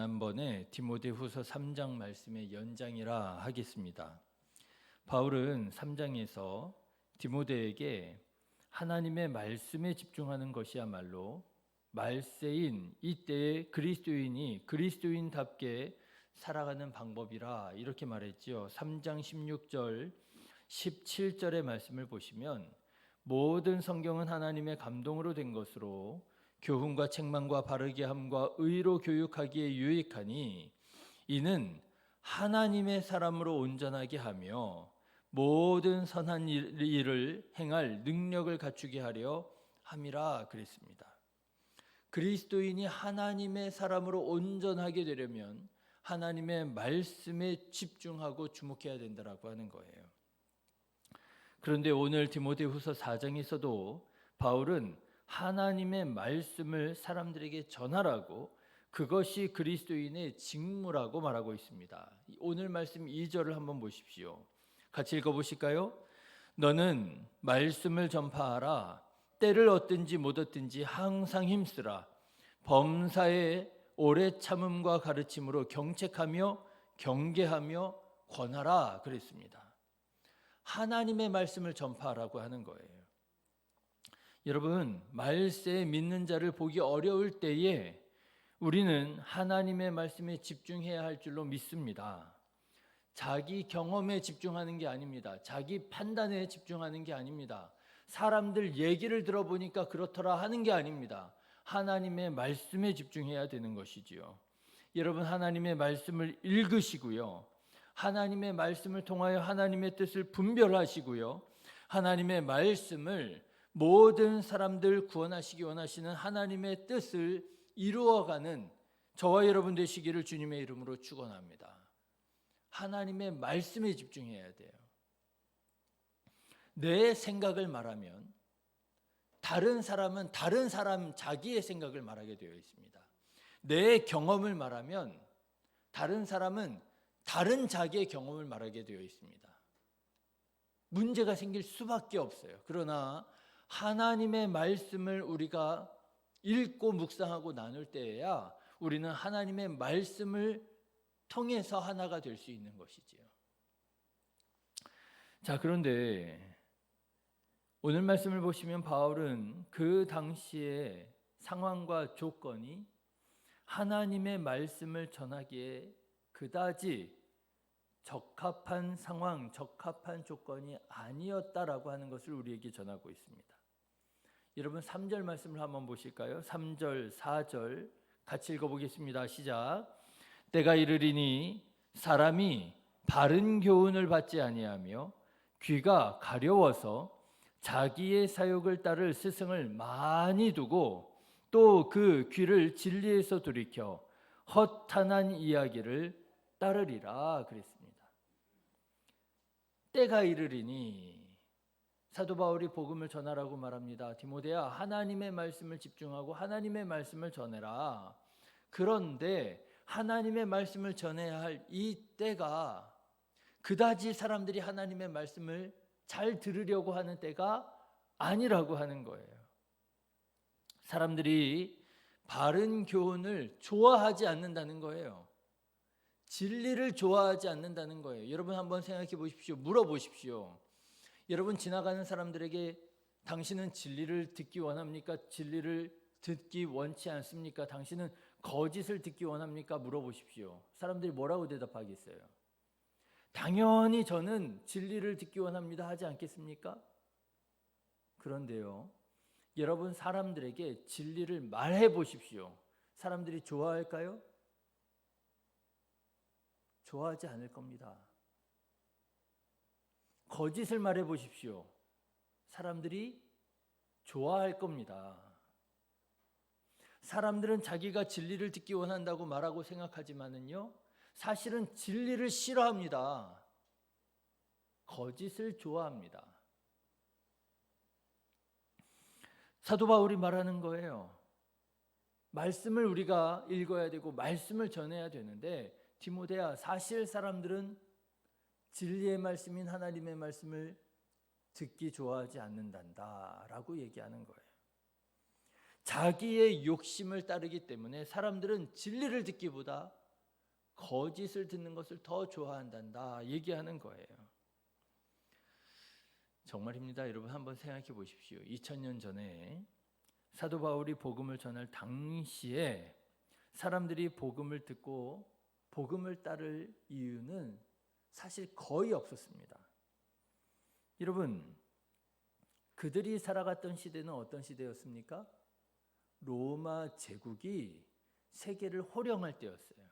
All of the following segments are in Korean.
지난번에 디모데후서 3장 말씀의 연장이라 하겠습니다. 바울은 3장에서 디모데에게 하나님의 말씀에 집중하는 것이야말로 말세인 이때의 그리스도인이 그리스도인답게 살아가는 방법이라 이렇게 말했지요. 3장 16절 17절의 말씀을 보시면 모든 성경은 하나님의 감동으로 된 것으로 교훈과 책망과 바르게 함과 의로 교육하기에 유익하니 이는 하나님의 사람으로 온전하게 하며 모든 선한 일- 일을 행할 능력을 갖추게 하려 함이라 그랬습니다. 그리스도인이 하나님의 사람으로 온전하게 되려면 하나님의 말씀에 집중하고 주목해야 된다라고 하는 거예요. 그런데 오늘 디모데후서 4장에서도 바울은 하나님의 말씀을 사람들에게 전하라고 그것이 그리스도인의 직무라고 말하고 있습니다. 오늘 말씀 2절을 한번 보십시오. 같이 읽어 보실까요? 너는 말씀을 전파하라. 때를 얻든지 못 얻든지 항상 힘쓰라. 범사에 오래 참음과 가르침으로 경책하며 경계하며 권하라 그랬습니다. 하나님의 말씀을 전파하라고 하는 거예요. 여러분, 말세에 믿는 자를 보기 어려울 때에 우리는 하나님의 말씀에 집중해야 할 줄로 믿습니다. 자기 경험에 집중하는 게 아닙니다. 자기 판단에 집중하는 게 아닙니다. 사람들 얘기를 들어보니까 그렇더라 하는 게 아닙니다. 하나님의 말씀에 집중해야 되는 것이지요. 여러분 하나님의 말씀을 읽으시고요. 하나님의 말씀을 통하여 하나님의 뜻을 분별하시고요. 하나님의 말씀을 모든 사람들 구원하시기 원하시는 하나님의 뜻을 이루어가는 저와 여러분 되시기를 주님의 이름으로 축원합니다. 하나님의 말씀에 집중해야 돼요. 내 생각을 말하면 다른 사람은 다른 사람 자기의 생각을 말하게 되어 있습니다. 내 경험을 말하면 다른 사람은 다른 자기의 경험을 말하게 되어 있습니다. 문제가 생길 수밖에 없어요. 그러나 하나님의 말씀을 우리가 읽고 묵상하고 나눌 때에야 우리는 하나님의 말씀을 통해서 하나가 될 수 있는 것이지요. 자, 그런데 오늘 말씀을 보시면 바울은 그 당시의 상황과 조건이 하나님의 말씀을 전하기에 그다지 적합한 상황, 적합한 조건이 아니었다라고 하는 것을 우리에게 전하고 있습니다. 여러분 3절 말씀을 한번 보실까요? 3절, 4절 같이 읽어 보겠습니다. 시작. 때가 이르리니 사람이 바른 교훈을 받지 아니하며 귀가 가려워서 자기의 사욕을 따를 스승을 많이 두고 또 그 귀를 진리에서 돌이켜 허탄한 이야기를 따르리라 그랬습니다. 때가 이르리니 사도 바울이 복음을 전하라고 말합니다. 디모데야 하나님의 말씀을 집중하고 하나님의 말씀을 전해라. 그런데 하나님의 말씀을 전해야 할 이 때가 그다지 사람들이 하나님의 말씀을 잘 들으려고 하는 때가 아니라고 하는 거예요. 사람들이 바른 교훈을 좋아하지 않는다는 거예요. 진리를 좋아하지 않는다는 거예요. 여러분 한번 생각해 보십시오. 물어보십시오. 여러분 지나가는 사람들에게 당신은 진리를 듣기 원합니까? 진리를 듣기 원치 않습니까? 당신은 거짓을 듣기 원합니까? 물어보십시오. 사람들이 뭐라고 대답하겠어요? 당연히 저는 진리를 듣기 원합니다. 하지 않겠습니까? 그런데요. 여러분 사람들에게 진리를 말해 보십시오. 사람들이 좋아할까요? 좋아하지 않을 겁니다. 거짓을 말해 보십시오. 사람들이 좋아할 겁니다. 사람들은 자기가 진리를 듣기 원한다고 말하고 생각하지만은요, 사실은 진리를 싫어합니다. 거짓을 좋아합니다. 사도 바울이 말하는 거예요. 말씀을 우리가 읽어야 되고 말씀을 전해야 되는데 디모데야 사실 사람들은 진리의 말씀인 하나님의 말씀을 듣기 좋아하지 않는단다라고 얘기하는 거예요. 자기의 욕심을 따르기 때문에 사람들은 진리를 듣기보다 거짓을 듣는 것을 더 좋아한단다 얘기하는 거예요. 정말입니다. 여러분 한번 생각해 보십시오. 2000년 전에 사도 바울이 복음을 전할 당시에 사람들이 복음을 듣고 복음을 따를 이유는 사실 거의 없었습니다. 여러분, 그들이 살아갔던 시대는 어떤 시대였습니까? 로마 제국이 세계를 호령할 때였어요.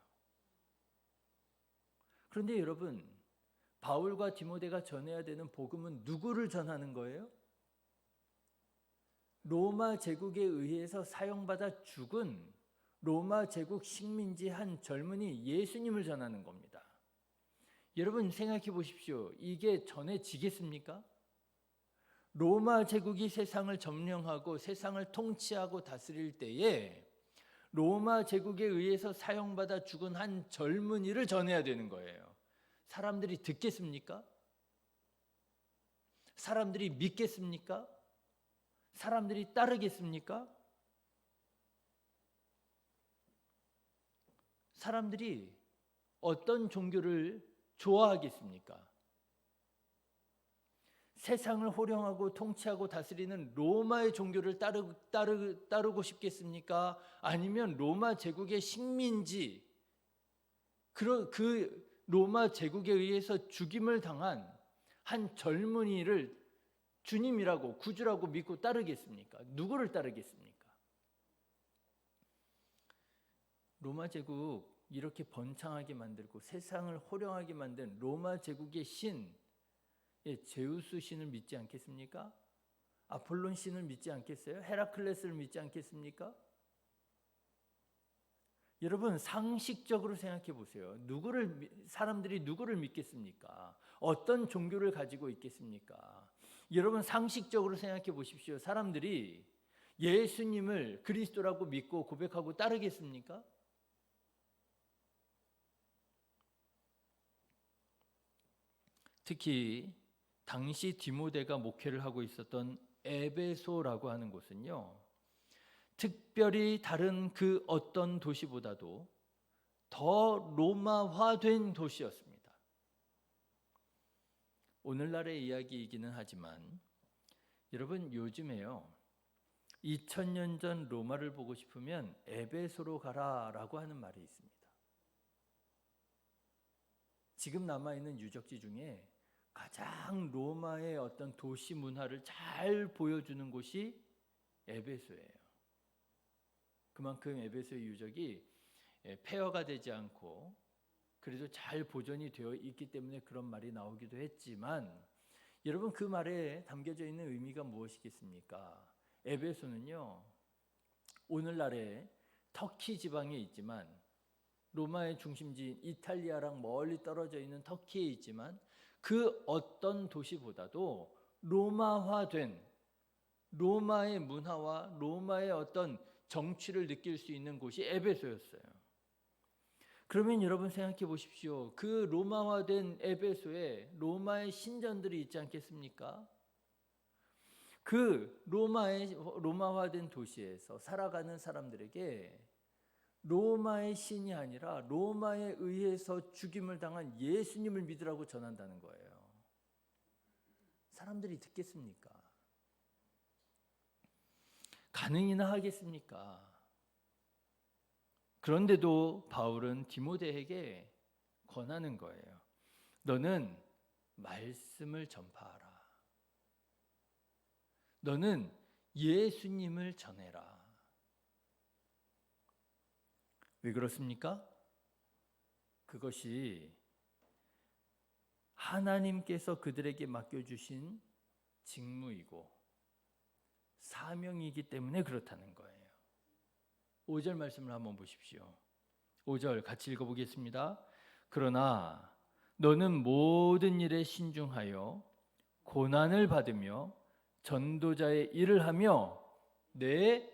그런데 여러분, 바울과 디모데가 전해야 되는 복음은 누구를 전하는 거예요? 로마 제국에 의해서 사용받아 죽은 로마 제국 식민지 한 젊은이 예수님을 전하는 겁니다. 여러분 생각해 보십시오. 이게 전해지겠습니까? 로마 제국이 세상을 점령하고 세상을 통치하고 다스릴 때에 로마 제국에 의해서 사용받아 죽은 한 젊은이를 전해야 되는 거예요. 사람들이 듣겠습니까? 사람들이 믿겠습니까? 사람들이 따르겠습니까? 사람들이 어떤 종교를 좋아하겠습니까? 세상을 호령하고 통치하고 다스리는 로마의 종교를 따르, 따르, 따르고 싶겠습니까? 아니면 로마 제국의 식민지, 그, 그 로마 제국에 의해서 죽임을 당한 한 젊은이를 주님이라고 구주라고 믿고 따르겠습니까? 누구를 따르겠습니까? 로마 제국 이렇게 번창하게 만들고 세상을 호령하게 만든 로마 제국의 신 예, 제우스 신을 믿지 않겠습니까? 아폴론 신을 믿지 않겠어요? 헤라클레스를 믿지 않겠습니까? 여러분 상식적으로 생각해 보세요. 누구를 사람들이 누구를 믿겠습니까? 어떤 종교를 가지고 있겠습니까? 여러분 상식적으로 생각해 보십시오. 사람들이 예수님을 그리스도라고 믿고 고백하고 따르겠습니까? 특히 당시 디모데가 목회를 하고 있었던 에베소라고 하는 곳은요. 특별히 다른 그 어떤 도시보다도 더 로마화된 도시였습니다. 오늘날의 이야기이기는 하지만 여러분 요즘에요. 2000년 전 로마를 보고 싶으면 에베소로 가라라고 하는 말이 있습니다. 지금 남아 있는 유적지 중에 가장 로마의 어떤 도시 문화를 잘 보여주는 곳이 에베소예요. 그만큼 에베소의 유적이 예, 폐허가 되지 않고 그래도 잘 보존이 되어 있기 때문에 그런 말이 나오기도 했지만 여러분 그 말에 담겨져 있는 의미가 무엇이겠습니까? 에베소는요 오늘날의 터키 지방에 있지만 로마의 중심지인 이탈리아랑 멀리 떨어져 있는 터키에 있지만 그 어떤 도시보다도 로마화된 로마의 문화와 로마의 어떤 정취를 느낄 수 있는 곳이 에베소였어요. 그러면 여러분 생각해 보십시오. 그 로마화된 에베소에 로마의 신전들이 있지 않겠습니까? 그 로마의 로마화된 도시에서 살아가는 사람들에게 로마의 신이 아니라 로마에 의해서 죽임을 당한 예수님을 믿으라고 전한다는 거예요. 사람들이 듣겠습니까? 가능이나 하겠습니까? 그런데도 바울은 디모데에게 권하는 거예요. 너는 말씀을 전파하라. 너는 예수님을 전해라. 왜 그렇습니까? 그것이 하나님께서 그들에게 맡겨주신 직무이고 사명이기 때문에 그렇다는 거예요. 5절 말씀을 한번 보십시오. 5절 같이 읽어보겠습니다. 그러나 너는 모든 일에 신중하여 고난을 받으며 전도자의 일을 하며 내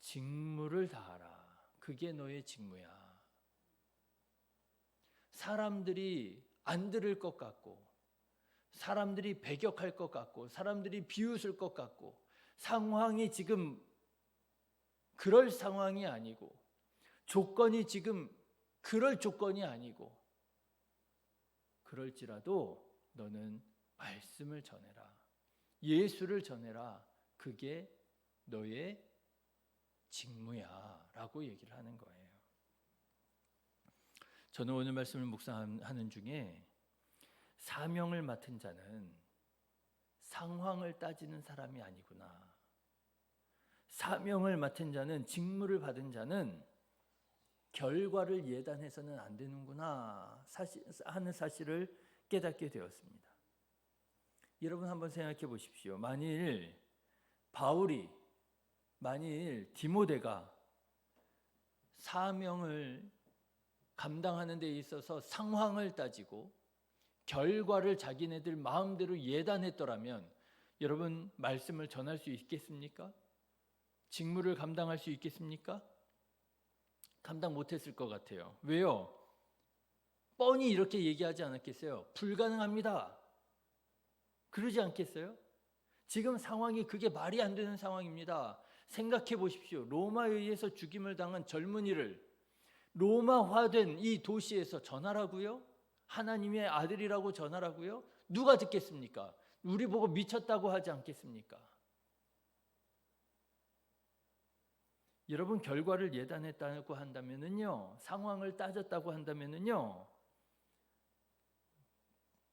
직무를 다하라. 그게 너의 직무야. 사람들이 안 들을 것 같고, 사람들이 배격할 것 같고, 사람들이 비웃을 것 같고, 상황이 지금 그럴 상황이 아니고 조건이 지금 그럴 조건이 아니고 그럴지라도 너는 말씀을 전해라. 예수를 전해라. 그게 너의 직무야. 라고 얘기를 하는 거예요. 저는 오늘 말씀을 묵상하는 중에 사명을 맡은 자는 상황을 따지는 사람이 아니구나. 사명을 맡은 자는 직무를 받은 자는 결과를 예단해서는 안 되는구나 사실, 하는 사실을 깨닫게 되었습니다. 여러분 한번 생각해 보십시오. 만일 바울이 만일 디모데가 사명을 감당하는 데 있어서 상황을 따지고 결과를 자기네들 마음대로 예단했더라면 여러분 말씀을 전할 수 있겠습니까? 직무를 감당할 수 있겠습니까? 감당 못했을 것 같아요. 왜요? 뻔히 이렇게 얘기하지 않았겠어요? 불가능합니다. 그러지 않겠어요? 지금 상황이 그게 말이 안 되는 상황입니다. 생각해 보십시오. 로마에 의해서 죽임을 당한 젊은이를 로마화된 이 도시에서 전하라고요? 하나님의 아들이라고 전하라고요? 누가 듣겠습니까? 우리 보고 미쳤다고 하지 않겠습니까? 여러분 결과를 예단했다고 한다면은요. 상황을 따졌다고 한다면은요.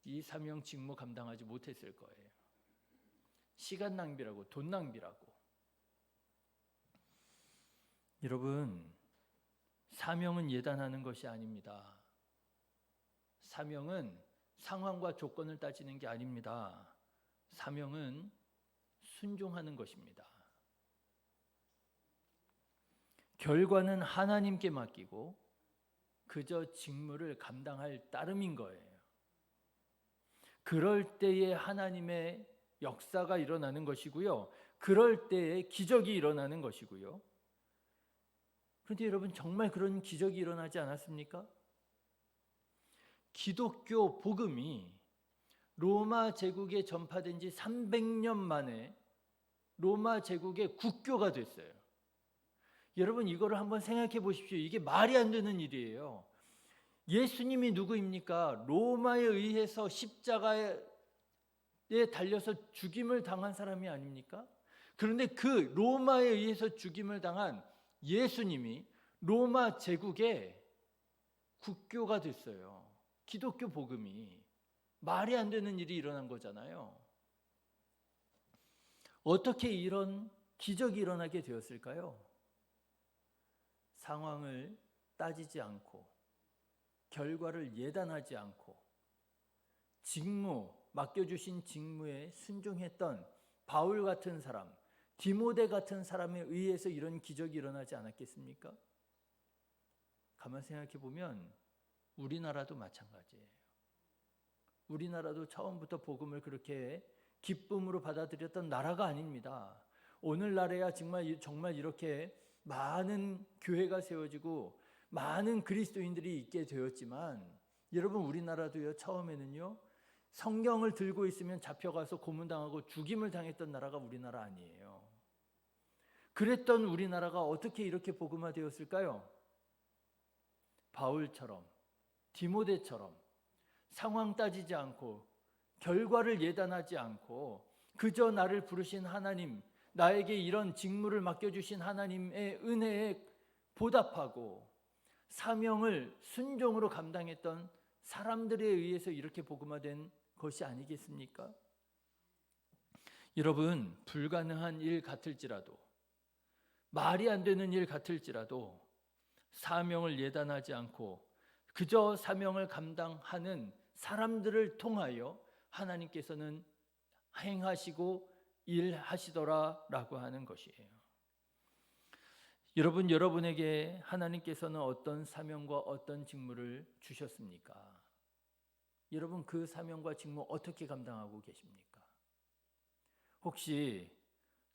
이 사명 직무 감당하지 못했을 거예요. 시간 낭비라고 돈 낭비라고. 여러분 사명은 예단하는 것이 아닙니다. 사명은 상황과 조건을 따지는 게 아닙니다. 사명은 순종하는 것입니다. 결과는 하나님께 맡기고 그저 직무를 감당할 따름인 거예요. 그럴 때에 하나님의 역사가 일어나는 것이고요. 그럴 때에 기적이 일어나는 것이고요. 그런데 여러분 정말 그런 기적이 일어나지 않았습니까? 기독교 복음이 로마 제국에 전파된 지 300년 만에 로마 제국의 국교가 됐어요. 여러분 이거를 한번 생각해 보십시오. 이게 말이 안 되는 일이에요. 예수님이 누구입니까? 로마에 의해서 십자가에 달려서 죽임을 당한 사람이 아닙니까? 그런데 그 로마에 의해서 죽임을 당한 예수님이 로마 제국의 국교가 됐어요. 기독교 복음이 말이 안 되는 일이 일어난 거잖아요. 어떻게 이런 기적이 일어나게 되었을까요? 상황을 따지지 않고 결과를 예단하지 않고 직무 맡겨주신 직무에 순종했던 바울 같은 사람, 디모데 같은 사람에 의해서 이런 기적이 일어나지 않았겠습니까? 가만 생각해 보면 우리나라도 마찬가지예요. 우리나라도 처음부터 복음을 그렇게 기쁨으로 받아들였던 나라가 아닙니다. 오늘날에야 정말 정말 이렇게 많은 교회가 세워지고 많은 그리스도인들이 있게 되었지만 여러분 우리나라도요 처음에는요 성경을 들고 있으면 잡혀가서 고문당하고 죽임을 당했던 나라가 우리나라 아니에요. 그랬던 우리나라가 어떻게 이렇게 복음화되었을까요? 바울처럼 디모데처럼 상황 따지지 않고 결과를 예단하지 않고 그저 나를 부르신 하나님 나에게 이런 직무를 맡겨주신 하나님의 은혜에 보답하고 사명을 순종으로 감당했던 사람들에 의해서 이렇게 복음화된 것이 아니겠습니까? 여러분, 불가능한 일 같을지라도, 말이 안 되는 일 같을지라도, 사명을 예단하지 않고, 그저 사명을 감당하는 사람들을 통하여 하나님께서는 행하시고 일하시더라라고 하는 것이에요. 여러분 여러분에게 하나님께서는 어떤 사명과 어떤 직무를 주셨습니까? 여러분 그 사명과 직무 어떻게 감당하고 계십니까? 혹시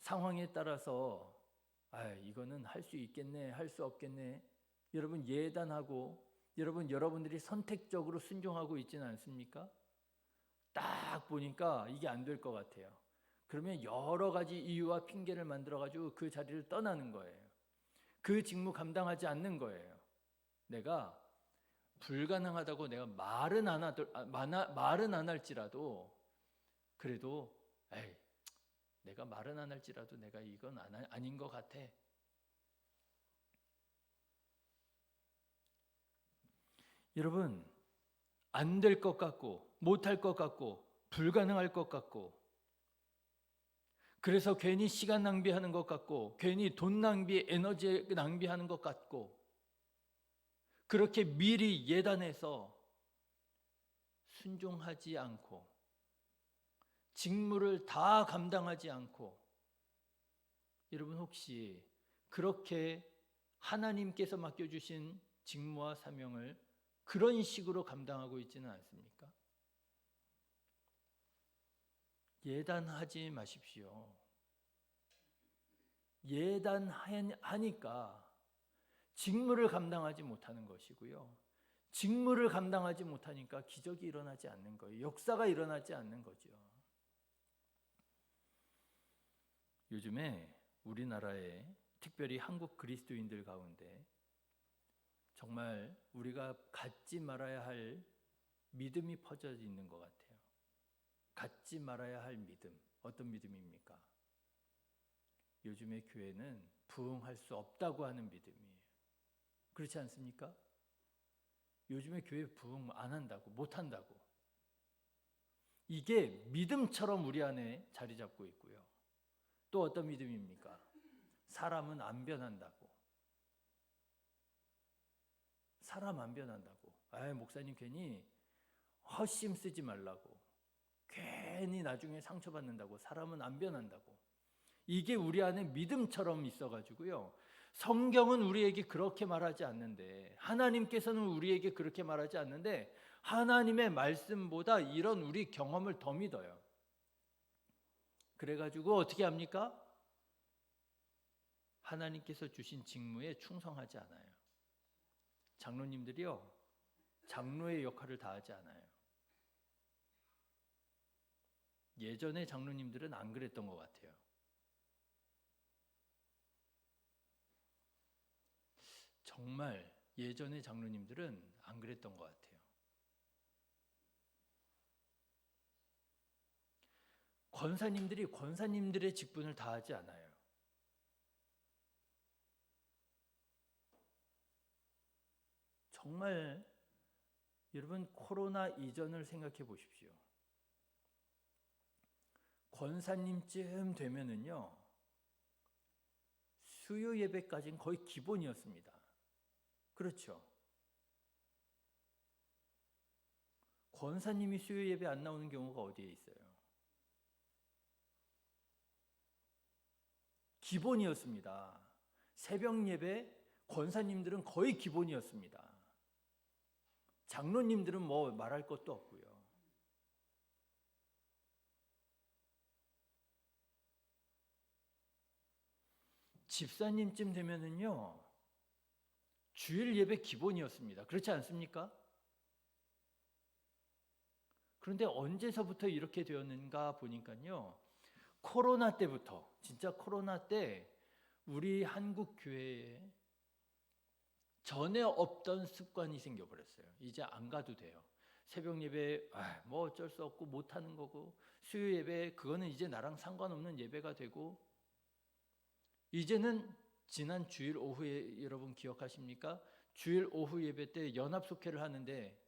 상황에 따라서 아, 이거는 할 수 있겠네, 할 수 없겠네. 여러분 예단하고 여러분 여러분들이 선택적으로 순종하고 있지는 않습니까? 딱 보니까 이게 안 될 것 같아요. 그러면 여러 가지 이유와 핑계를 만들어 가지고 그 자리를 떠나는 거예요. 그 직무 감당하지 않는 거예요. 내가 불가능하다고 내가 말은 안 하더 아, 말은 안 할지라도 그래도 에이 내가 말은 안 할지라도 내가 이건 안, 하- 아닌 것 같아. 여러분 안 될 것 같고 못할 것 같고 불가능할 것 같고 그래서 괜히 시간 낭비하는 것 같고 괜히 돈 낭비, 에너지 낭비하는 것 같고 그렇게 미리 예단해서 순종하지 않고 직무를 다 감당하지 않고 여러분 혹시 그렇게 하나님께서 맡겨주신 직무와 사명을 그런 식으로 감당하고 있지는 않습니까? 예단하지 마십시오. 예단하니까 직무를 감당하지 못하는 것이고요. 직무를 감당하지 못하니까 기적이 일어나지 않는 거예요. 역사가 일어나지 않는 거죠. 요즘에 우리나라에 특별히 한국 그리스도인들 가운데 정말 우리가 갖지 말아야 할 믿음이 퍼져 있는 것 같아요. 갖지 말아야 할 믿음. 어떤 믿음입니까? 요즘의 교회는 부흥할 수 없다고 하는 믿음이에요. 그렇지 않습니까? 요즘에 교회 부흥 안 한다고, 못 한다고. 이게 믿음처럼 우리 안에 자리 잡고 있고요. 또 어떤 믿음입니까? 사람은 안 변한다고. 사람 안 변한다고. 아, 목사님 괜히 헛심 쓰지 말라고. 괜히 나중에 상처받는다고. 사람은 안 변한다고. 이게 우리 안에 믿음처럼 있어가지고요. 성경은 우리에게 그렇게 말하지 않는데, 하나님께서는 우리에게 그렇게 말하지 않는데, 하나님의 말씀보다 이런 우리 경험을 더 믿어요. 그래가지고 어떻게 합니까? 하나님께서 주신 직무에 충성하지 않아요. 장로님들이요, 장로의 역할을 다하지 않아요. 예전에 장로님들은 안 그랬던 것 같아요. 정말 예전의 장로님들은 안 그랬던 것 같아요. 권사님들이 권사님들의 직분을 다하지 않아요. 정말 여러분 코로나 이전을 생각해 보십시오. 권사님쯤 되면은요 수요 예배까지는 거의 기본이었습니다. 그렇죠. 권사님이 수요 예배 안 나오는 경우가 어디에 있어요? 기본이었습니다. 새벽 예배 권사님들은 거의 기본이었습니다. 장로님들은 뭐 말할 것도 없고요. 집사님쯤 되면은요, 주일 예배 기본이었습니다. 그렇지 않습니까? 그런데 언제서부터 이렇게 되었는가 보니까요, 코로나 때부터, 진짜 코로나 때 우리 한국 교회에 전에 없던 습관이 생겨버렸어요. 이제 안 가도 돼요. 새벽 예배 아, 뭐 어쩔 수 없고 못 하는 거고 수요 예배 그거는 이제 나랑 상관없는 예배가 되고 이제는 지난 주일 오후에 여러분 기억하십니까? 주일 오후 예배 때 연합 속회를 하는데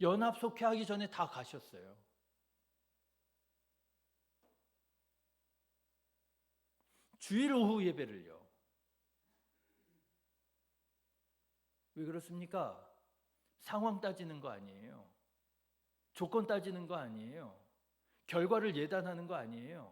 연합 속회하기 전에 다 가셨어요. 주일 오후 예배를요. 왜 그렇습니까? 상황 따지는 거 아니에요. 조건 따지는 거 아니에요. 결과를 예단하는 거 아니에요.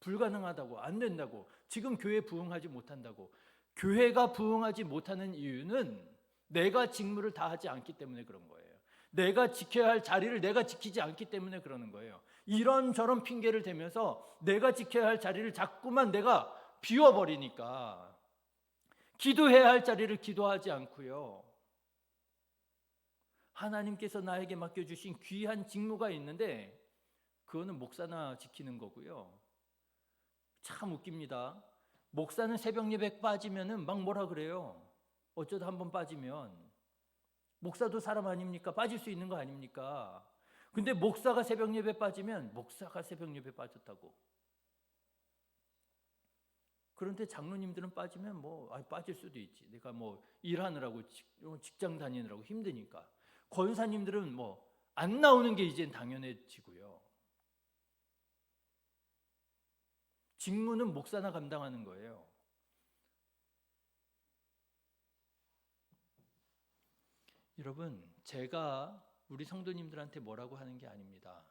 불가능하다고, 안 된다고, 지금 교회 부흥하지 못한다고. 교회가 부흥하지 못하는 이유는 내가 직무를 다하지 않기 때문에 그런 거예요. 내가 지켜야 할 자리를 내가 지키지 않기 때문에 그러는 거예요. 이런저런 핑계를 대면서 내가 지켜야 할 자리를 자꾸만 내가 비워버리니까 기도해야 할 자리를 기도하지 않고요. 하나님께서 나에게 맡겨주신 귀한 직무가 있는데 그거는 목사나 지키는 거고요. 참 웃깁니다. 목사는 새벽 예배 빠지면은 막 뭐라 그래요. 어쩌다 한 번 빠지면 목사도 사람 아닙니까? 빠질 수 있는 거 아닙니까? 근데 목사가 새벽 예배 빠지면 목사가 새벽 예배 빠졌다고. 그런데 장로님들은 빠지면 뭐 아, 빠질 수도 있지. 내가 뭐 일하느라고 직- 직장 다니느라고 힘드니까. 권사님들은 뭐 안 나오는 게 이젠 당연해지고요. 직무는 목사나 감당하는 거예요. 여러분, 제가 우리 성도님들한테 뭐라고 하는 게 아닙니다.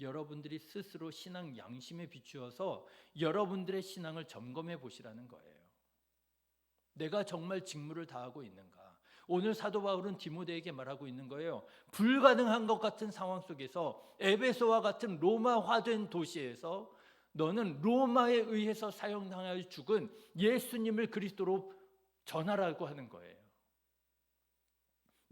여러분들이 스스로 신앙 양심에 비추어서 여러분들의 신앙을 점검해 보시라는 거예요. 내가 정말 직무를 다하고 있는가? 오늘 사도 바울은 디모데에게 말하고 있는 거예요. 불가능한 것 같은 상황 속에서 에베소와 같은 로마화된 도시에서 너는 로마에 의해서 사형당하여 죽은 예수님을 그리스도로 전하라고 하는 거예요.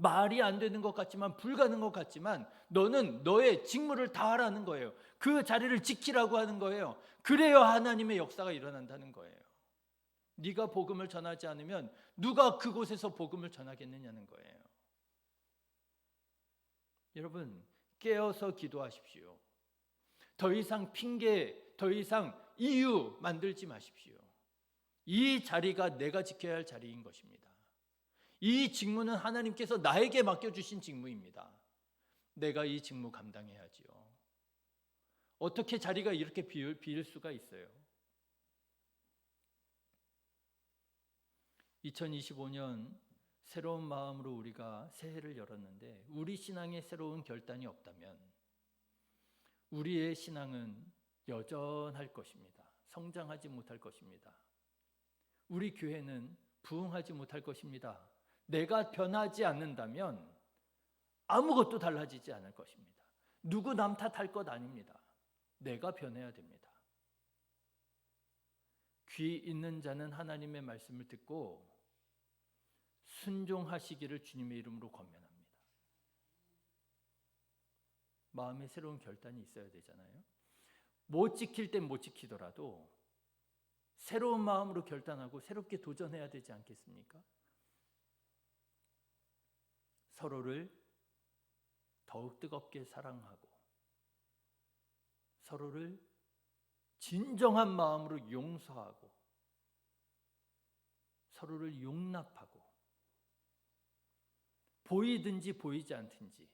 말이 안 되는 것 같지만 불가능한 것 같지만 너는 너의 직무를 다하라는 거예요. 그 자리를 지키라고 하는 거예요. 그래야 하나님의 역사가 일어난다는 거예요. 네가 복음을 전하지 않으면 누가 그곳에서 복음을 전하겠느냐는 거예요. 여러분 깨어서 기도하십시오. 더 이상 핑계, 더 이상 이유 만들지 마십시오. 이 자리가 내가 지켜야 할 자리인 것입니다. 이 직무는 하나님께서 나에게 맡겨주신 직무입니다. 내가 이 직무 감당해야지요. 어떻게 자리가 이렇게 비일, 비일 수가 있어요? 2025년 새로운 마음으로 우리가 새해를 열었는데 우리 신앙에 새로운 결단이 없다면 우리의 신앙은 여전할 것입니다. 성장하지 못할 것입니다. 우리 교회는 부흥하지 못할 것입니다. 내가 변하지 않는다면 아무것도 달라지지 않을 것입니다. 누구 남 탓할 것 아닙니다. 내가 변해야 됩니다. 귀 있는 자는 하나님의 말씀을 듣고 순종하시기를 주님의 이름으로 권면합니다. 마음에 새로운 결단이 있어야 되잖아요. 못 지킬 땐 못 지키더라도 새로운 마음으로 결단하고 새롭게 도전해야 되지 않겠습니까? 서로를 더욱 뜨겁게 사랑하고 서로를 진정한 마음으로 용서하고 서로를 용납하고 보이든지 보이지 않든지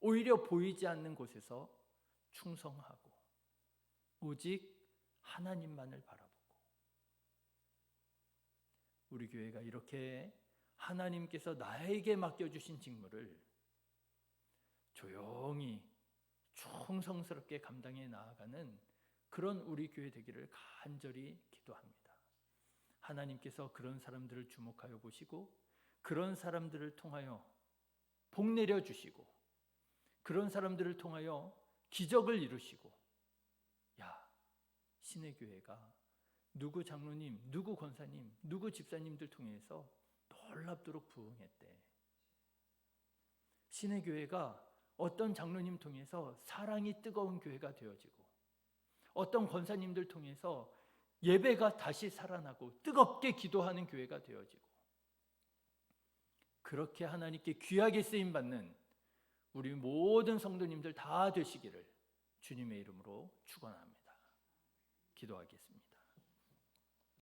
오히려 보이지 않는 곳에서 충성하고 오직 하나님만을 바라보고 우리 교회가 이렇게 하나님께서 나에게 맡겨주신 직무를 조용히 충성스럽게 감당해 나아가는 그런 우리 교회 되기를 간절히 기도합니다. 하나님께서 그런 사람들을 주목하여 보시고 그런 사람들을 통하여 복 내려 주시고 그런 사람들을 통하여 기적을 이루시고 야 신의 교회가 누구 장로님, 누구 권사님, 누구 집사님들 통해서 놀랍도록 부흥했대. 신의 교회가 어떤 장로님 통해서 사랑이 뜨거운 교회가 되어지고 어떤 권사님들 통해서 예배가 다시 살아나고 뜨겁게 기도하는 교회가 되어지고 그렇게 하나님께 귀하게 쓰임 받는 우리 모든 성도님들 다 되시기를 주님의 이름으로 축원합니다. 기도하겠습니다.